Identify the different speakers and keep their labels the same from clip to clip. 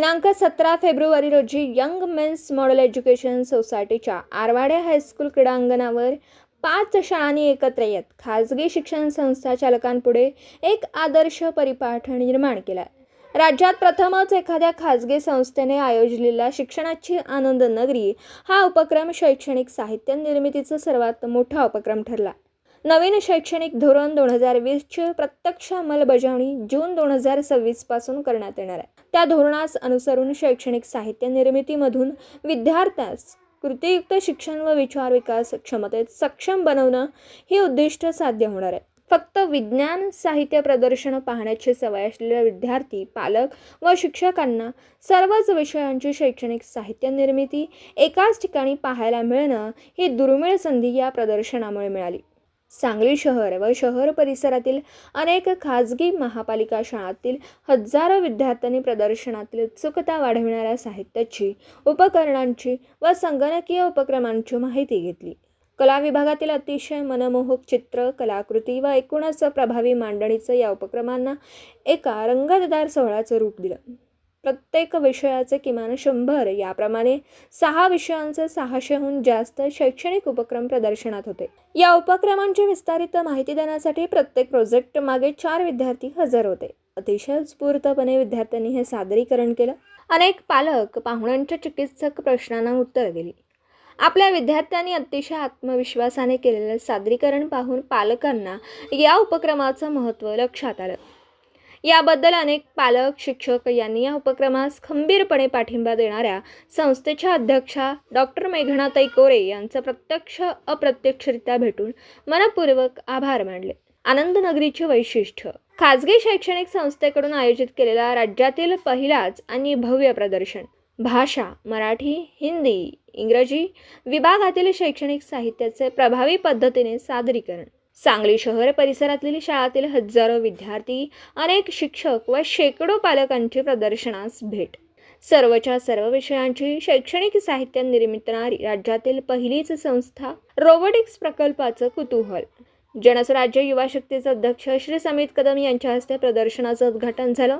Speaker 1: दिनांक सतरा फेब्रुवारी रोजी यंग मेन्स मॉडेल एज्युकेशन सोसायटीच्या आरवाडे हायस्कूल क्रीडांगणावर पाच शाळांनी एकत्र येत खाजगी शिक्षण संस्था चालकांपुढे एक आदर्श परिपाठ निर्माण केला. राज्यात प्रथमच एखाद्या खाजगी संस्थेने आयोजलेला शिक्षणाची आनंद नगरी हा उपक्रम शैक्षणिक साहित्य निर्मितीचा सर्वात मोठा उपक्रम ठरला. नवीन शैक्षणिक धोरण दोन हजार वीसची प्रत्यक्ष अंमलबजावणी जून दोन हजार सव्वीसपासून करण्यात येणार आहे. त्या धोरणास अनुसरून शैक्षणिक साहित्य निर्मितीमधून विद्यार्थ्यास कृतीयुक्त शिक्षण व विचार विकास क्षमतेत सक्षम बनवणं हे उद्दिष्ट साध्य होणार आहे. फक्त विज्ञान साहित्य प्रदर्शन पाहण्याची सवय असलेले विद्यार्थी पालक व शिक्षकांना सर्वच विषयांची शैक्षणिक साहित्य निर्मिती एकाच ठिकाणी पाहायला मिळणं ही दुर्मिळ संधी या प्रदर्शनामुळे मिळाली. सांगली शहर व शहर परिसरातील अनेक खाजगी महापालिका शाळांतील हजारो विद्यार्थ्यांनी प्रदर्शनातील उत्सुकता वाढविणाऱ्या साहित्याची उपकरणांची व संगणकीय उपक्रमांची माहिती घेतली. कला विभागातील अतिशय मनमोहक चित्र कलाकृती व एकूणच प्रभावी मांडणीचं या उपक्रमांना एका रंगतदार सोहळ्याचं रूप दिलं. प्रत्येक विषयाचे किमान शंभर. याप्रमाणे सहा विषयांचे सहाशेहून जास्त शैक्षणिक उपक्रम प्रदर्शनात होते. या उपक्रमांची विस्तारित माहिती देण्यासाठी प्रत्येक प्रोजेक्ट मागे चार विद्यार्थी हजर होते. अतिशय उत्स्फूर्तपणे विद्यार्थ्यांनी हे सादरीकरण केलं. अनेक पालक पाहुण्यांच्या चिकित्सक प्रश्नांना उत्तर दिली. आपल्या विद्यार्थ्यांनी अतिशय आत्मविश्वासाने केलेलं सादरीकरण पाहून पालकांना या उपक्रमाचं महत्त्व लक्षात आलं. याबद्दल अनेक पालक शिक्षक यांनी या उपक्रमास खंबीरपणे पाठिंबा देणाऱ्या संस्थेच्या अध्यक्षा डॉक्टर मेघनाताई कोरे यांचं प्रत्यक्ष अप्रत्यक्षरित्या भेटून मनपूर्वक आभार मानले. आनंदनगरीचे वैशिष्ट्य. खाजगी शैक्षणिक संस्थेकडून आयोजित केलेला राज्यातील पहिलाच आणि भव्य प्रदर्शन. भाषा मराठी हिंदी इंग्रजी विभागातील शैक्षणिक साहित्याचे प्रभावी पद्धतीने सादरीकरण. सांगली शहर परिसरातील शाळातील हजारो विद्यार्थी अनेक शिक्षक व शेकडो पालकांची प्रदर्शनास भेट. सर्वच्या सर्व विषयांची शैक्षणिक साहित्य निर्मितणारी राज्यातील पहिलीच संस्था रोबोटिक्स प्रकल्पाचं कुतूहल. जनस्वराज्य युवा शक्तीचे अध्यक्ष श्री समित कदम यांच्या हस्ते प्रदर्शनाचं उद्घाटन झालं.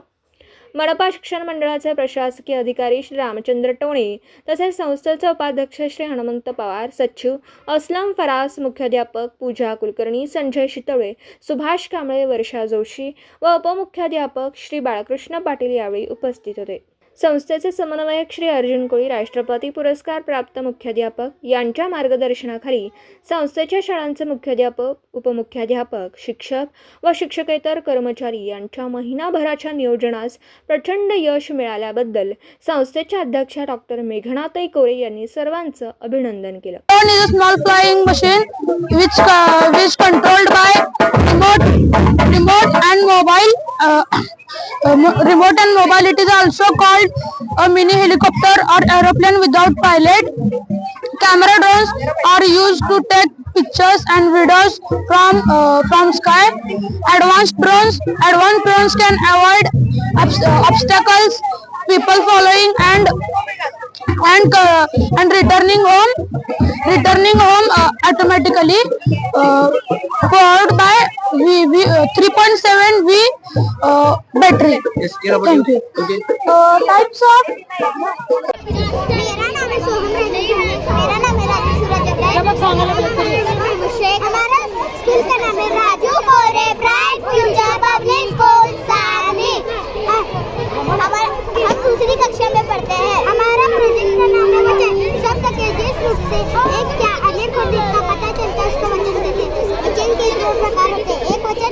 Speaker 1: मनपा शिक्षण मंडळाचे प्रशासकीय अधिकारी श्री रामचंद्र टोणे तसेच संस्थेचे उपाध्यक्ष श्री हनुमंत पवार सचिव असलम फरास मुख्याध्यापक पूजा कुलकर्णी संजय शितळे सुभाष कांबळे वर्षा जोशी व उपमुख्याध्यापक श्री बाळकृष्ण पाटील यावेळी उपस्थित होते. संस्थेचे समन्वयक श्री अर्जुन कोळी राष्ट्रपती पुरस्कार प्राप्त मुख्याध्यापक यांच्या मार्गदर्शनाखाली संस्थेच्या शाळांचे मुख्याध्यापक उपमुख्याध्यापक शिक्षक व शिक्षकेतर कर्मचारी यांच्या महिनाभराच्या नियोजनास प्रचंड यश मिळाल्याबद्दल संस्थेच्या अध्यक्षा डॉक्टर मेघनाताई कोळे यांनी सर्वांचं अभिनंदन केलं.
Speaker 2: Small is machine which flying machine and mobile. Uh, uh, remote and mobile. It is also called a mini helicopter or aeroplane without pilot. Camera drones are used to take pictures and videos from uh, from sky. Advanced drones, advanced drones can avoid uh, obstacles, people following and and uh, and returning home returning home uh, automatically uh, powered by v, v uh, 3.7 v uh, battery
Speaker 3: Yes,
Speaker 2: Thank
Speaker 3: do
Speaker 2: you.
Speaker 3: Okay.
Speaker 2: uh, types of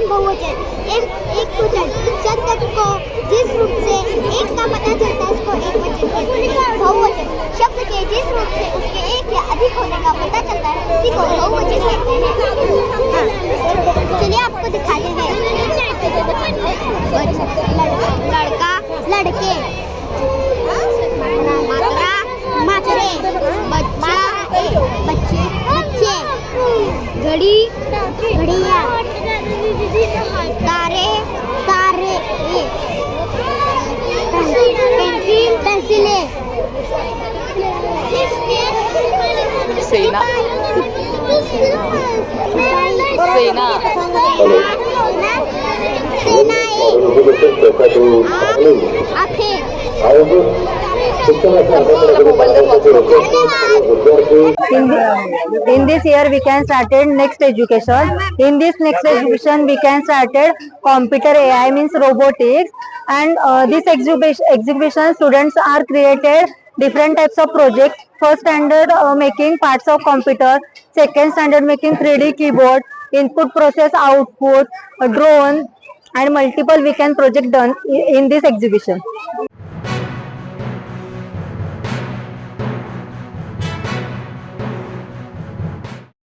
Speaker 4: बहुवचन। एक एक वचन शब्द को जिस रूप से एक का पता चलता है, उसको एक वचन बहुवचन, शब्द के जिस रूप से उसके एक या अधिक होने का पता चलता है
Speaker 5: सेना सेना
Speaker 2: in this year we can started next education in this next education we can started computer ai means robotics and uh, this exhibition exhibition students are created different types of projects. First standard uh, making parts of computer. Second standard making 3d keyboard. Input process output a drone and multiple we can project done in this exhibition